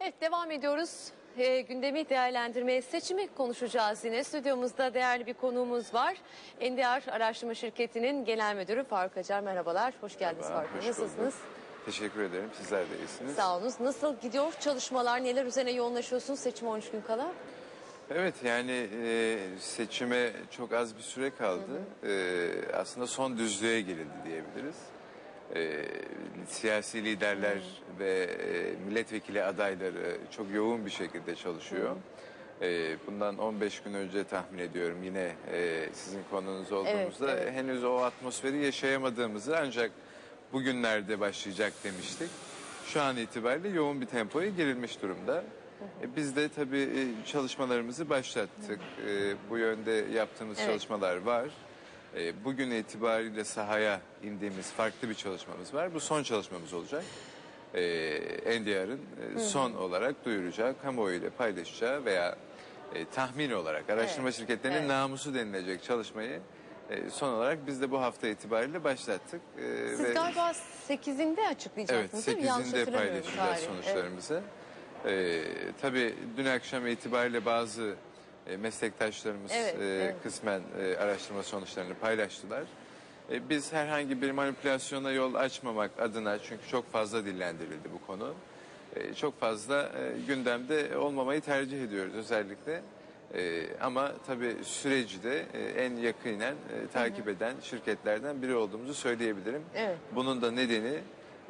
Evet devam ediyoruz. Ee, gündemi değerlendirmeye seçimi konuşacağız yine. Stüdyomuzda değerli bir konuğumuz var. NDR Araştırma Şirketi'nin Genel Müdürü Faruk Acar. Merhabalar, hoş geldiniz Merhaba, Faruk Bey. hoş Nasılsınız? bulduk. Teşekkür ederim. Sizler de iyisiniz. Sağ olunuz. Nasıl gidiyor çalışmalar? Neler üzerine yoğunlaşıyorsunuz seçim 13 gün kala? Evet yani e, seçime çok az bir süre kaldı. E, aslında son düzlüğe girildi diyebiliriz. E, siyasi liderler ve e, milletvekili adayları çok yoğun bir şekilde çalışıyor. E, bundan 15 gün önce tahmin ediyorum yine e, sizin konunuz olduğumuzda evet. henüz o atmosferi yaşayamadığımızı ancak bugünlerde başlayacak demiştik. Şu an itibariyle yoğun bir tempoya girilmiş durumda. E, Biz de tabii e, çalışmalarımızı başlattık. E, Bu yönde yaptığımız Evet. çalışmalar var. E, Bugün itibariyle sahaya indiğimiz farklı bir çalışmamız var. Bu son çalışmamız olacak. E, NDR'ın e, son olarak duyuracağı, kamuoyuyla paylaşacağı veya e, tahmin olarak araştırma Evet. şirketlerinin Evet. namusu denilecek çalışmayı e, son olarak biz de bu hafta itibariyle başlattık. E, Siz ve- galiba 8'inde Evet, açıklayacaksınız değil mi? Yanlış 8'inde hatırlamıyorum paylaşacağız tarihi. sonuçlarımızı. Ee, tabii dün akşam itibariyle bazı e, meslektaşlarımız Evet, e, evet. kısmen e, araştırma sonuçlarını paylaştılar. E, biz herhangi bir manipülasyona yol açmamak adına çünkü çok fazla dillendirildi bu konu. E, çok fazla e, gündemde olmamayı tercih ediyoruz özellikle. E, ama tabii süreci de e, en yakinen e, takip eden şirketlerden biri olduğumuzu söyleyebilirim. Evet. Bunun da nedeni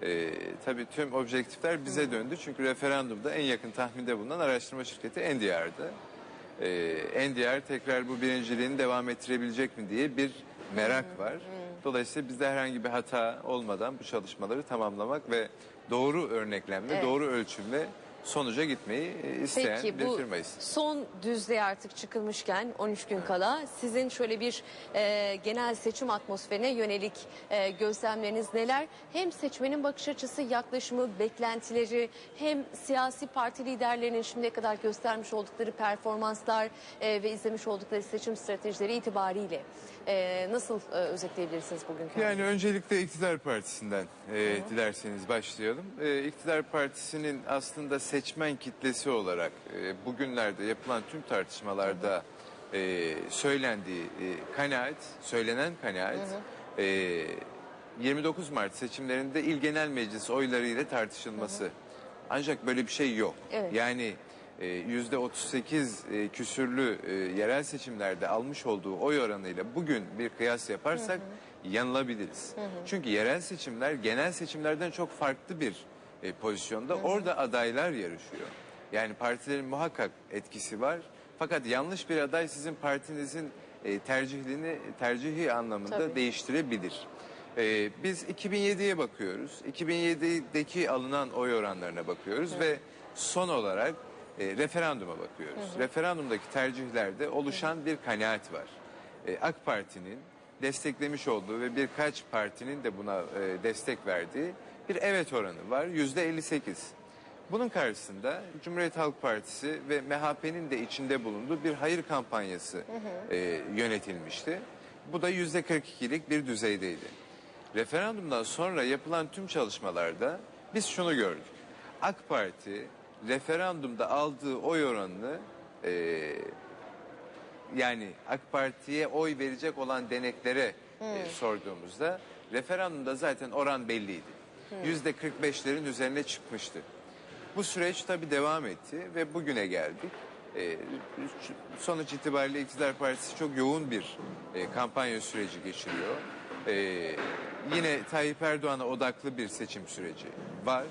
e, tabii tüm objektifler bize döndü. Çünkü referandumda en yakın tahminde bulunan araştırma şirketi NDR'dı. E, NDR tekrar bu birinciliğini devam ettirebilecek mi diye bir merak var. Dolayısıyla bizde herhangi bir hata olmadan bu çalışmaları tamamlamak ve doğru örneklemle, Evet. doğru ölçümle sonuca gitmeyi e, isteyen Peki bir bu firmayız. son düzlüğe artık çıkılmışken 13 gün kala sizin şöyle bir e, genel seçim atmosferine yönelik e, gözlemleriniz neler? Hem seçmenin bakış açısı, yaklaşımı, beklentileri hem siyasi parti liderlerinin şimdiye kadar göstermiş oldukları performanslar e, ve izlemiş oldukları seçim stratejileri itibariyle e, nasıl e, özetleyebilirsiniz bugünkü? Yani öncelikle iktidar partisinden e, dilerseniz başlayalım. E, iktidar partisinin aslında seçmen kitlesi olarak e, bugünlerde yapılan tüm tartışmalarda e, söylendiği e, kanaat, söylenen kanaat e, 29 Mart seçimlerinde İl Genel Meclis oylarıyla tartışılması. Ancak böyle bir şey yok. Evet. Yani yüzde 38 e, küsürlü e, yerel seçimlerde almış olduğu oy oranıyla bugün bir kıyas yaparsak yanılabiliriz. Çünkü yerel seçimler genel seçimlerden çok farklı bir e, pozisyonda. Orada adaylar yarışıyor. Yani partilerin muhakkak etkisi var. Fakat yanlış bir aday sizin partinizin e, tercihini tercihi anlamında Tabii. değiştirebilir. Ee, biz 2007'ye bakıyoruz. 2007'deki alınan oy oranlarına bakıyoruz ve son olarak e, referanduma bakıyoruz. Referandumdaki tercihlerde oluşan bir kanaat var. E, AK Parti'nin desteklemiş olduğu ve birkaç partinin de buna e, destek verdiği bir evet oranı var. Yüzde 58. Bunun karşısında Cumhuriyet Halk Partisi ve MHP'nin de içinde bulunduğu bir hayır kampanyası e, yönetilmişti. Bu da yüzde 42'lik bir düzeydeydi. Referandumdan sonra yapılan tüm çalışmalarda biz şunu gördük. AK Parti referandumda aldığı oy oranını e, yani AK Parti'ye oy verecek olan deneklere e, sorduğumuzda referandumda zaten oran belliydi. Yüzde 45'lerin üzerine çıkmıştı. Bu süreç tabii devam etti ve bugüne geldik. E, sonuç itibariyle iktidar partisi çok yoğun bir e, kampanya süreci geçiriyor. E, yine Tayyip Erdoğan'a odaklı bir seçim süreci var.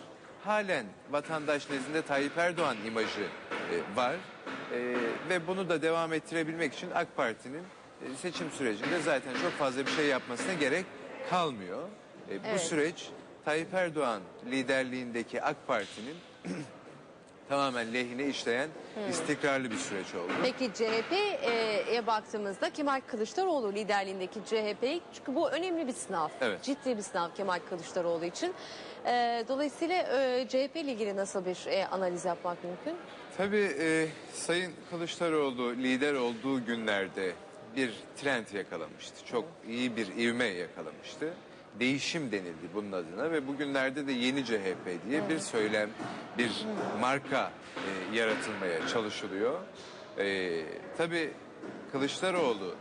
Halen vatandaş nezdinde Tayyip Erdoğan imajı e, var. E, ve bunu da devam ettirebilmek için AK Parti'nin e, seçim sürecinde zaten çok fazla bir şey yapmasına gerek kalmıyor. E, Bu Evet. süreç Tayyip Erdoğan liderliğindeki AK Parti'nin tamamen lehine işleyen istikrarlı bir süreç oldu. Peki CHP'ye baktığımızda Kemal Kılıçdaroğlu liderliğindeki CHP çünkü bu önemli bir sınav. Evet. Ciddi bir sınav Kemal Kılıçdaroğlu için. E, dolayısıyla e, CHP ile ilgili nasıl bir e, analiz yapmak mümkün? Tabii e, Sayın Kılıçdaroğlu lider olduğu günlerde bir trend yakalamıştı. Çok iyi bir ivme yakalamıştı. Değişim denildi bunun adına ve bugünlerde de yeni CHP diye bir söylem, bir marka e, yaratılmaya çalışılıyor. E, tabii Kılıçdaroğlu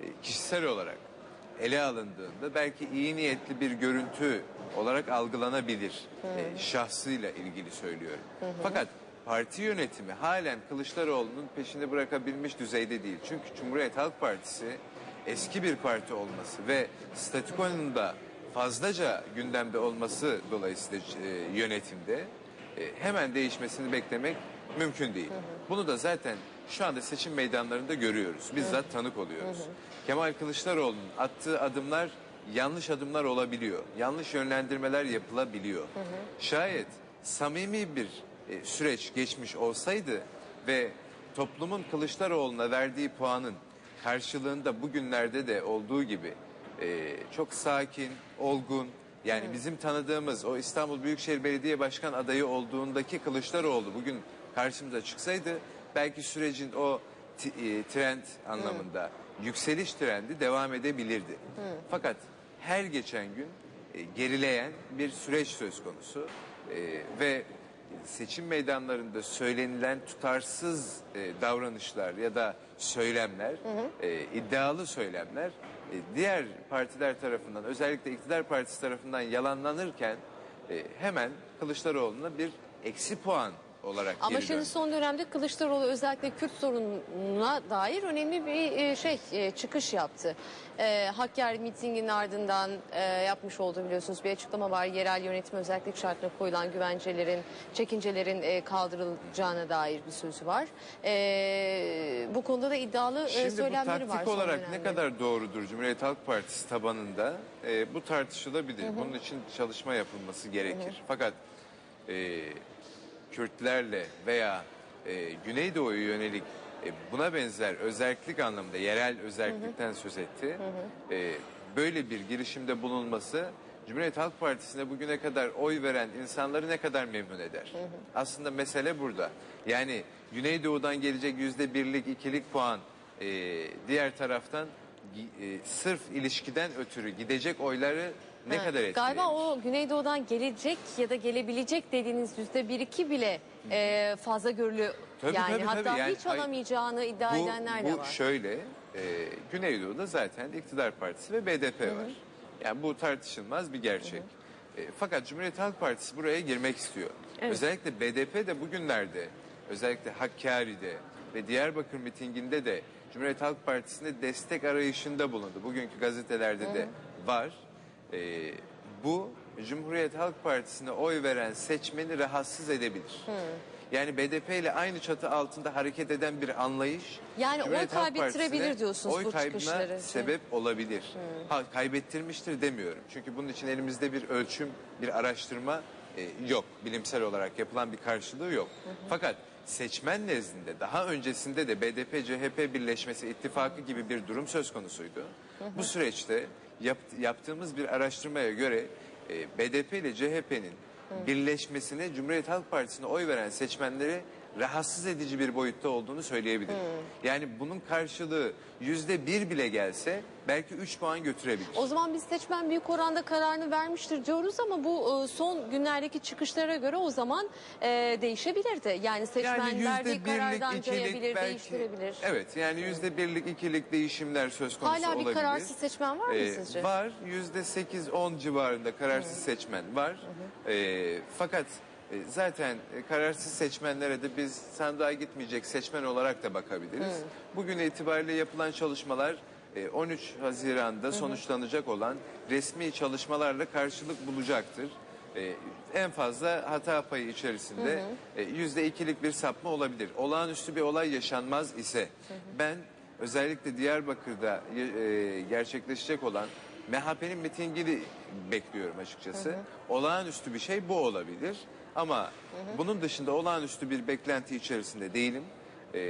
e, kişisel olarak ele alındığında belki iyi niyetli bir görüntü olarak algılanabilir. E, şahsıyla ilgili söylüyorum. Fakat parti yönetimi halen Kılıçdaroğlu'nun peşinde bırakabilmiş düzeyde değil. Çünkü Cumhuriyet Halk Partisi eski bir parti olması ve statükonun da fazlaca gündemde olması dolayısıyla e, yönetimde e, hemen değişmesini beklemek mümkün değil. Bunu da zaten şu anda seçim meydanlarında görüyoruz. Bizzat tanık oluyoruz. Kemal Kılıçdaroğlu'nun attığı adımlar yanlış adımlar olabiliyor. Yanlış yönlendirmeler yapılabiliyor. Şayet samimi bir e, süreç geçmiş olsaydı ve toplumun Kılıçdaroğlu'na verdiği puanın karşılığında bugünlerde de olduğu gibi e, çok sakin, olgun, yani bizim tanıdığımız o İstanbul Büyükşehir Belediye Başkan adayı olduğundaki Kılıçdaroğlu bugün karşımıza çıksaydı belki sürecin o e, trend anlamında yükseliş trendi devam edebilirdi. Fakat her geçen gün e, gerileyen bir süreç söz konusu. E, ve seçim meydanlarında söylenilen tutarsız e, davranışlar ya da söylemler, e, iddialı söylemler diğer partiler tarafından özellikle iktidar partisi tarafından yalanlanırken e, hemen Kılıçdaroğlu'na bir eksi puan olarak Ama geri şimdi döndü. son dönemde Kılıçdaroğlu özellikle Kürt sorununa dair önemli bir e, şey e, çıkış yaptı. E, Hakkari mitinginin ardından e, yapmış olduğu biliyorsunuz bir açıklama var. Yerel yönetim özellik şartına koyulan güvencelerin, çekincelerin e, kaldırılacağına dair bir sözü var. E, bu konuda da iddialı e, Şimdi bu söylemleri var. taktik son olarak ne dönemde. kadar doğrudur Cumhuriyet Halk Partisi tabanında e, bu tartışılabilir. Bunun için çalışma yapılması gerekir. Fakat e, Kürtlerle veya e, Güneydoğu'ya yönelik e, buna benzer özellik anlamında yerel özellikten söz etti. E, böyle bir girişimde bulunması Cumhuriyet Halk Partisi'ne bugüne kadar oy veren insanları ne kadar memnun eder? Aslında mesele burada. Yani Güneydoğu'dan gelecek yüzde birlik, ikilik puan e, diğer taraftan e, sırf ilişkiden ötürü gidecek oyları ne Ha, kadar etkiler? Galiba o Güneydoğu'dan gelecek ya da gelebilecek dediğiniz yüzde bir iki bile e, fazla görülüyor. Tabii, yani tabii, hatta tabii. Yani hiç hayır, alamayacağını iddia bu, edenler de bu var. şöyle, e, Güneydoğu'da zaten iktidar partisi ve BDP var. Yani bu tartışılmaz bir gerçek. E, fakat Cumhuriyet Halk Partisi buraya girmek istiyor. Özellikle BDP de bugünlerde, özellikle Hakkari'de ve Diyarbakır mitinginde de Cumhuriyet Halk Partisi'ne destek arayışında bulundu. Bugünkü gazetelerde de var. E, bu Cumhuriyet Halk Partisi'ne oy veren seçmeni rahatsız edebilir. Yani BDP ile aynı çatı altında hareket eden bir anlayış. Yani oy Cumhuriyet kaybettirebilir diyorsunuz oy bu kaybına sebep olabilir. Ha, kaybettirmiştir demiyorum. Çünkü bunun için elimizde bir ölçüm, bir araştırma e, yok. Bilimsel olarak yapılan bir karşılığı yok. Fakat seçmen nezdinde daha öncesinde de BDP-CHP birleşmesi ittifakı gibi bir durum söz konusuydu. Bu süreçte yap- yaptığımız bir araştırmaya göre e, BDP ile CHP'nin birleşmesine Cumhuriyet Halk Partisi'ne oy veren seçmenleri rahatsız edici bir boyutta olduğunu söyleyebilirim. Yani bunun karşılığı yüzde bir bile gelse belki üç puan götürebilir. O zaman biz seçmen büyük oranda kararını vermiştir diyoruz ama bu e, son günlerdeki çıkışlara göre o zaman e, değişebilirdi. Yani seçmen verdiği karardan cayabilir, değiştirebilir. Evet yani yüzde birlik ikilik değişimler söz konusu Hala bir olabilir. kararsız seçmen var mı Ee, sizce? Var yüzde sekiz on civarında kararsız seçmen var. Ee, fakat zaten e, kararsız seçmenlere de biz sandığa gitmeyecek seçmen olarak da bakabiliriz. Bugün itibariyle yapılan çalışmalar e, 13 Haziran'da sonuçlanacak olan resmi çalışmalarla karşılık bulacaktır. E, en fazla hata payı içerisinde e, yüzde ikilik bir sapma olabilir. Olağanüstü bir olay yaşanmaz ise ben özellikle Diyarbakır'da e, gerçekleşecek olan MHP'nin mitingini bekliyorum açıkçası. Olağanüstü bir şey bu olabilir. Ama bunun dışında olağanüstü bir beklenti içerisinde değilim. E,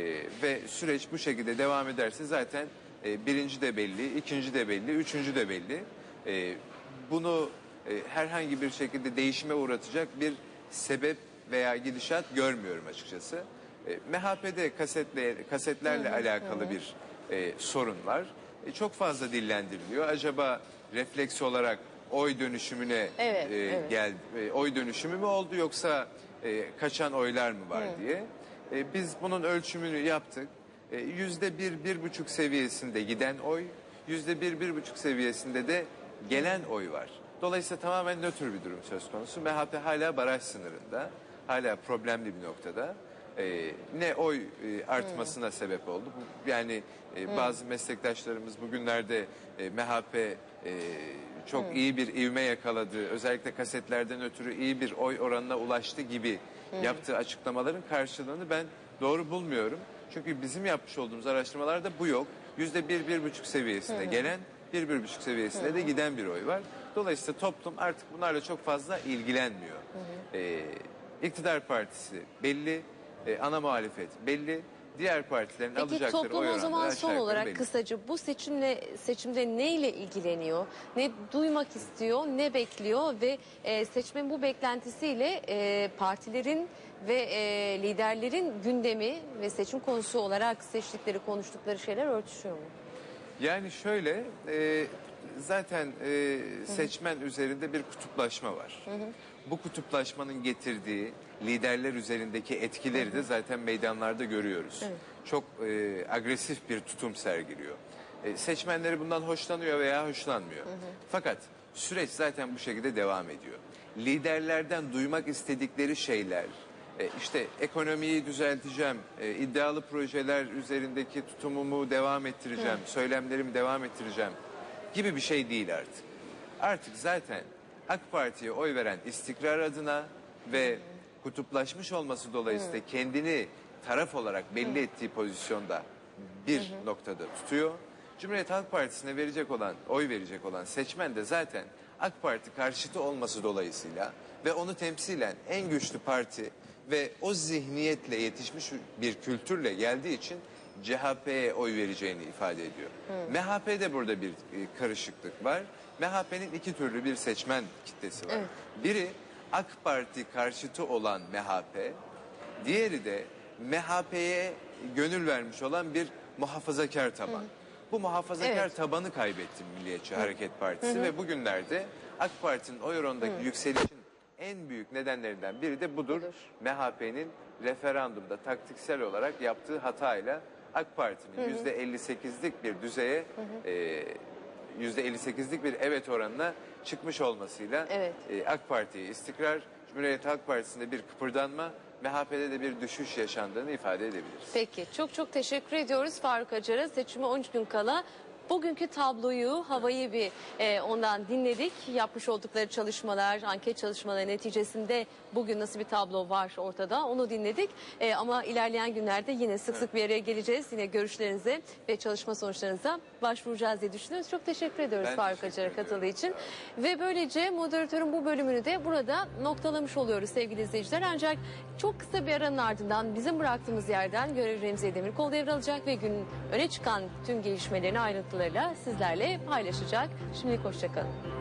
ve süreç bu şekilde devam ederse zaten e, birinci de belli, ikinci de belli, üçüncü de belli. E, bunu e, herhangi bir şekilde değişime uğratacak bir sebep veya gidişat görmüyorum açıkçası. E, MHP'de kasetle, kasetlerle alakalı bir e, sorun var. E, çok fazla dillendiriliyor. Acaba refleks olarak oy dönüşümüne Evet, e, evet. gel e, oy dönüşümü mü oldu yoksa e, kaçan oylar mı var diye. E, biz bunun ölçümünü yaptık. E, Yüzde bir, bir buçuk seviyesinde giden oy, yüzde bir, bir buçuk seviyesinde de gelen oy var. Dolayısıyla tamamen nötr bir durum söz konusu. MHP hala baraj sınırında, hala problemli bir noktada. E, ne oy e, artmasına sebep oldu. Bu, yani e, bazı meslektaşlarımız bugünlerde e, MHP e, çok iyi bir ivme yakaladı. Özellikle kasetlerden ötürü iyi bir oy oranına ulaştı gibi yaptığı açıklamaların karşılığını ben doğru bulmuyorum. Çünkü bizim yapmış olduğumuz araştırmalarda bu yok. Yüzde bir, bir buçuk seviyesinde gelen, bir, bir buçuk seviyesinde de giden bir oy var. Dolayısıyla toplum artık bunlarla çok fazla ilgilenmiyor. Ee, iktidar partisi belli, e, ana muhalefet belli. Diğer partilerin Peki alacakları toplum oy o oranları zaman aşağı son yukarı olarak belli. kısaca bu seçimle seçimde neyle ilgileniyor, ne duymak istiyor, ne bekliyor ve e, seçmen bu beklentisiyle e, partilerin ve e, liderlerin gündemi ve seçim konusu olarak seçtikleri, konuştukları şeyler örtüşüyor mu? Yani şöyle e, zaten e, seçmen üzerinde bir kutuplaşma var. Bu kutuplaşmanın getirdiği liderler üzerindeki etkileri de zaten meydanlarda görüyoruz. Çok e, agresif bir tutum sergiliyor. E, seçmenleri bundan hoşlanıyor veya hoşlanmıyor. Fakat süreç zaten bu şekilde devam ediyor. Liderlerden duymak istedikleri şeyler, e, işte ekonomiyi düzelteceğim, e, iddialı projeler üzerindeki tutumumu devam ettireceğim, söylemlerimi devam ettireceğim gibi bir şey değil artık. Artık zaten AK Parti'ye oy veren istikrar adına ve kutuplaşmış olması dolayısıyla kendini taraf olarak belli ettiği pozisyonda bir noktada tutuyor. Cumhuriyet Halk Partisi'ne verecek olan, oy verecek olan seçmen de zaten AK Parti karşıtı olması dolayısıyla ve onu temsilen en güçlü parti ve o zihniyetle yetişmiş bir kültürle geldiği için CHP'ye oy vereceğini ifade ediyor. MHP'de burada bir e, karışıklık var. MHP'nin iki türlü bir seçmen kitlesi var. Evet. Biri AK Parti karşıtı olan MHP, diğeri de MHP'ye gönül vermiş olan bir muhafazakar taban. Bu muhafazakar Evet. tabanı kaybetti Milliyetçi Hareket Partisi ve bugünlerde AK Parti'nin oy oranındaki yükselişin en büyük nedenlerinden biri de budur. Budur. MHP'nin referandumda taktiksel olarak yaptığı hatayla AK Parti'nin yüzde 58'lik bir düzeye e, yüzde 58'lik bir evet oranına çıkmış olmasıyla Evet. e, AK Parti'ye istikrar, Cumhuriyet Halk Partisi'nde bir kıpırdanma, MHP'de de bir düşüş yaşandığını ifade edebiliriz. Peki çok çok teşekkür ediyoruz Faruk Acar'a. Seçime 13 gün kala bugünkü tabloyu, havayı bir e, ondan dinledik. Yapmış oldukları çalışmalar, anket çalışmaları neticesinde bugün nasıl bir tablo var ortada onu dinledik. E, ama ilerleyen günlerde yine sık sık bir araya geleceğiz. Yine görüşlerinize ve çalışma sonuçlarınıza başvuracağız diye düşünüyoruz. Çok teşekkür ediyoruz Ben Faruk Acar'a katıldığı için. Ve böylece moderatörün bu bölümünü de burada noktalamış oluyoruz sevgili izleyiciler. Ancak çok kısa bir aranın ardından bizim bıraktığımız yerden görev Remziye Demirkol devralacak ve günün öne çıkan tüm gelişmelerini ayrıntılarıyla sizlerle paylaşacak. Şimdilik hoşçakalın.